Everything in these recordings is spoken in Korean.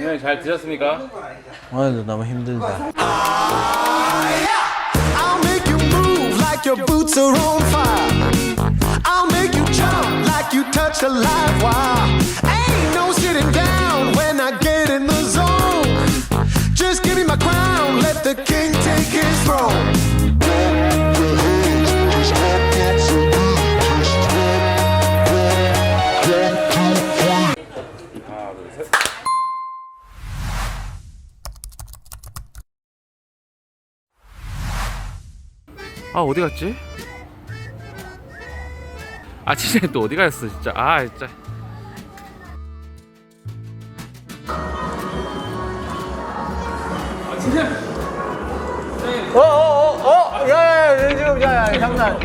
네, 잘 드셨습니까? 오늘도 너무 힘들다. I'll make you move like your boots are on fire. I'll make you jump like you touch a live wire. Ain't no sitting down 아 어디 갔지? 아 진짜 또 어디 갔어 진짜 아 진짜 어, 어, 어, 어, 야, 야, 야, 지금, 야, 야, 장난.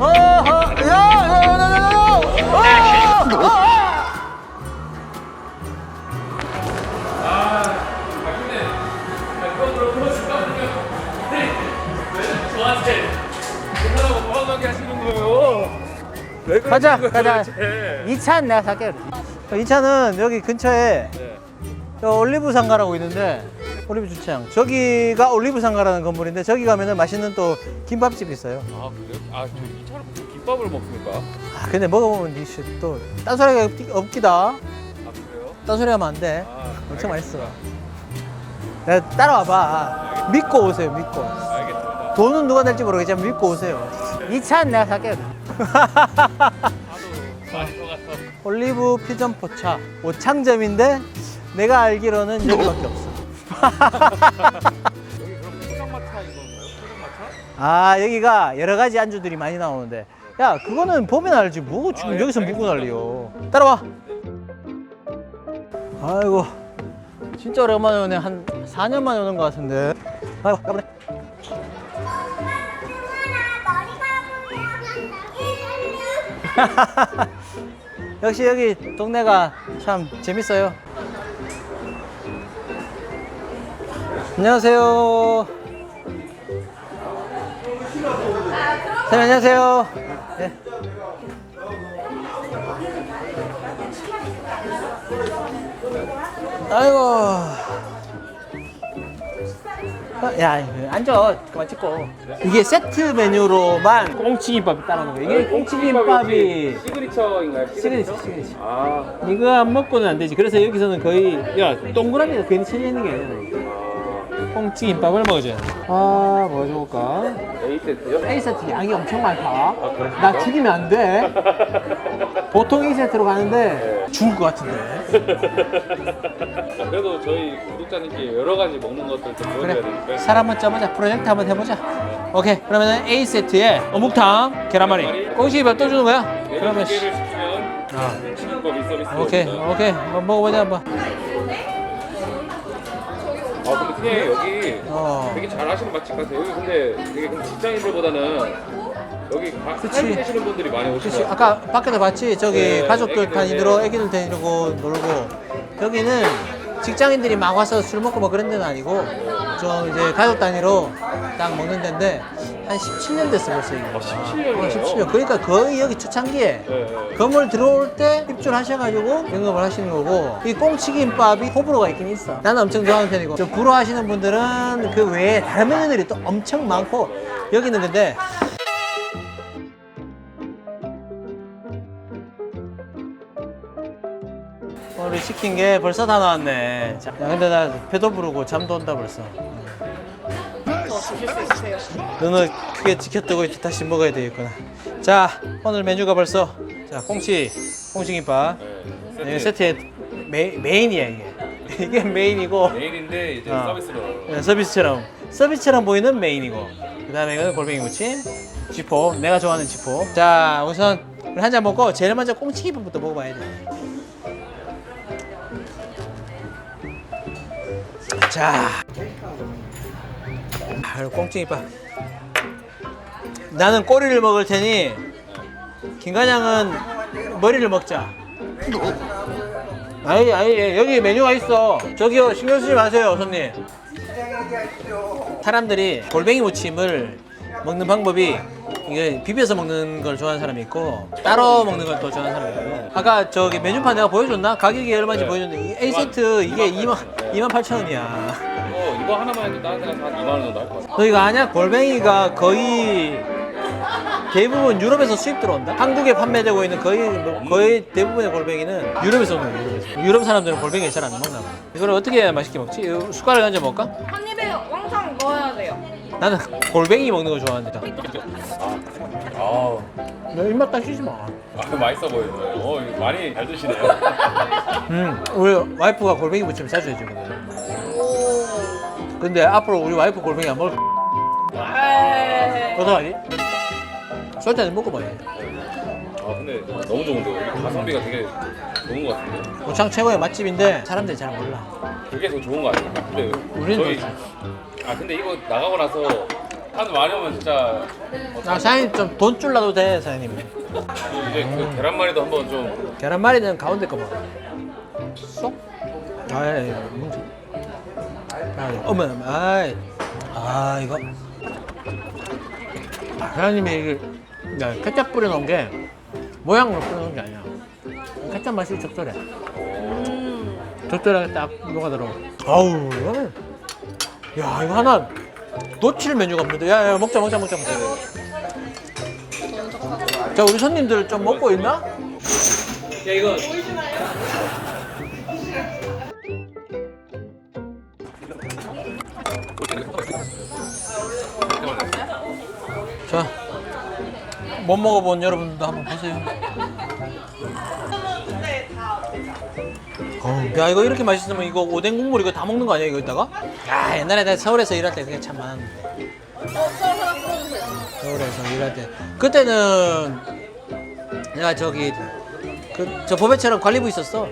어, 어, 야, 야, 야, 야, 야, 가자, 가자. 이 차는 내가 살게. 이 차는 여기 근처에 네. 저 올리브 상가라고 있는데 올리브 주차장. 저기가 올리브 상가라는 건물인데 저기 가면은 맛있는 또 김밥집 있어요. 아 그래요? 아저 이 차를 무슨 김밥을 먹습니까? 아, 근데 먹어보면 이씨 또 딴소리가 없기, 없기다. 아 그래요? 딴소리 하면 안 돼. 아 엄청 맛있어. 야, 따라와봐. 믿고 오세요, 믿고. 알겠습니다. 돈은 누가 낼지 모르겠지만 믿고 오세요. 이 차는 내가 살게. 하도 많이 들어가서 올리브 퓨전 포차 오창점인데 내가 알기로는 여기밖에 없어. 여기 그럼 포장마차 이건가요? 포장마차? 아 여기가 여러 가지 안주들이 많이 나오는데 야 그거는 보면 알지 뭐 지금 아, 예, 여기서 묵고. 난리요. 따라와. 아이고 진짜 오랜만에 오네 한 4년 만에 오는 것 같은데. 아이고 까보네. 역시 여기 동네가 참 재밌어요. 안녕하세요. 선생님 안녕하세요. 네. 아이고. 어, 야, 앉아. 그만 찍고. 이게 세트 메뉴로만 꽁치김밥이 따라오는 거예요. 이게 꽁치김밥이 시그니처인가요? 시그니처, 시그니처. 아, 이거 안 먹고는 안 되지. 그래서 여기서는 거의 야 동그라미가 괜히 쳐져 있는 게 아니야. 꽁치김밥을 먹어줘야 돼. 아, 뭐 좋을까? A 세트요? A 세트 양이 엄청 많다. 그래요? 나 죽이면 안 돼. 보통 A 세트로 가는데 죽을 것 같은데. 아, 그래도 저희 구독자님께 여러 가지 먹는 것들 좀 그래. 되니까. 살 한번 쪄보자. 프로젝트 한번 해보자. 오케이. 그러면 A 세트에 어묵탕, 계란말이, 꽁치김밥 또 주는 거야? 그러면 그러면 두 개를 시키면 아. 치킨밥이 서비스. 오케이, 오케이. 한번 먹어보자 한번. 아 근데 그냥 여기 어. 되게 잘하시는 맛집 같아요. 여기 근데 되게 그럼 직장인들보다는 여기 가, 그치. 살고 계시는 분들이 많이 그치. 오시죠. 아까 밖에서 봤지? 저기 네, 가족들 애기들 다니도록 네. 애기들 데리고 놀고 여기는 직장인들이 막 와서 술 먹고 뭐 그런 데는 아니고 좀 이제 가족 단위로 딱 먹는 데인데 한 17년 됐어 벌써 이게. 아, 17년 이네요. 어, 17년. 그러니까 거의 여기 초창기에 네, 네. 건물 들어올 때 입주하셔가지고 영업을 하시는 거고 이 꽁치김밥이 호불호가 있긴 있어 나는 엄청 좋아하는 편이고 좀 불호하시는 분들은 그 외에 다른 메뉴들이 또 엄청 많고 여기는 근데 시킨 게 벌써 다 나왔네 자, 야, 근데 나 배도 부르고 잠도 온다 벌써 눈을 크게 지켜뜨고 이제 다시 먹어야 되겠구나. 자, 오늘 메뉴가 벌써 자 꽁치, 꽁치김밥. 네, 네, 세트. 세트의 메, 메인이야 이게. 이게 메인이고 내일인데 이제 어. 서비스로. 네, 서비스처럼 서비스처럼 보이는 메인이고. 그 다음에 이거는 골뱅이 무침, 지포. 내가 좋아하는 지포. 자, 우선 우리 한 잔 먹고 제일 먼저 꽁치김밥부터 먹어봐야 돼. 자, 아, 꽁치김밥. 나는 꼬리를 먹을 테니 김과장은 머리를 먹자. 아니, 아니, 여기 메뉴가 있어. 저기요, 신경 쓰지 마세요, 손님. 사람들이 골뱅이 무침을 먹는 방법이 이게 비벼서 먹는 걸 좋아하는 사람이 있고 따로 먹는 걸 또 좋아하는 사람이 있고 아까 저기 메뉴판 내가 보여줬나? 가격이 얼마인지 네. 보여줬는데 이 A 세트 이게 2만 2만 8천 원이야. 이거 이거 하나만 해도 다른 데는 한 2만 원 정도 할 것 같아. 너 이거 아냐? 골뱅이가 거의 대부분 유럽에서 수입 들어온다. 한국에 판매되고 있는 거의 뭐 거의 대부분의 골뱅이는 유럽에서 오는 거야. 유럽에서. 유럽 사람들은 골뱅이 잘 안 먹나 봐. 이걸 어떻게 해야 맛있게 먹지? 이거 숟가락 얹어 먹을까? 한 입에 왕창 넣어야 돼요. 나는 골뱅이 먹는 거 좋아하는데. 아, 너 입맛 다시지 마. 아 맛있어 보여요. 어, 이거 많이 잘 드시네요. 음, 우리 와이프가 골뱅이 무침 자주 해주거든. 근데 앞으로 우리 와이프 골뱅이 안 먹을 에이. 어떡하지? 쏠 때는 먹어봐야지. 아, 근데 너무 좋은데요. 이게 가성비가 되게 좋은 것 같은데. 고창 최고의 맛집인데 사람들이 잘 몰라. 그게 더 좋은 거 아니에요? 근데 우리는 저희 아 근데 이거 나가고 나서 한 많이 오면 진짜 아, 사장님 좀 돈 줄라도 돼, 사장님. 이제 그 계란말이도 한번 좀 계란말이는 가운데 거 먹어. 쏙? 아이, 뭉치. 아, 어머, 어머, 아이. 아, 이거. 아, 사장님이 이게 야, 케찹 뿌려 놓은 게 모양으로 뿌려 놓은 게 아니야. 케찹 맛이 적절해. 적절하게 딱 녹아들어. 아우, 이거는. 야, 이거 하나 놓칠 메뉴가 없는데. 야, 야, 먹자, 먹자, 먹자, 먹자. 자, 우리 손님들 좀 먹고 있나? 야, 이거. 자, 못 먹어본 여러분들도 한번 보세요. 어우, 야, 이거 이렇게 맛있으면 이거 오뎅 국물 이거 다 먹는 거 아니야, 이거 이따가? 야, 옛날에 내가 서울에서 일할 때 그게 참 많았는데. 어. 서울에서 일할 때 그때는 내가 저기 그 저 보배처럼 관리부 있었어.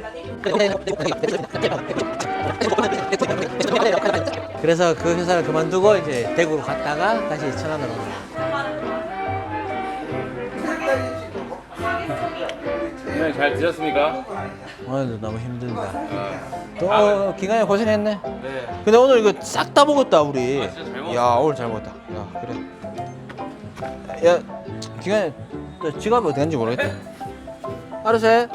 그래서 그 회사를 그만두고 이제 대구로 갔다가 다시 천안으로 온 거야. 네, 잘 드셨습니까? 오늘도 너무 힘들다. 아, 또 어, 기간이 고생했네. 네. 근데 오늘 이거 싹 다 먹었다 우리. 아, 진짜 잘 먹었어. 야 오늘 잘 먹었다. 야 그래. 야 기간이 너 지갑이 어디 갔는지 모르겠다. 알아서 해.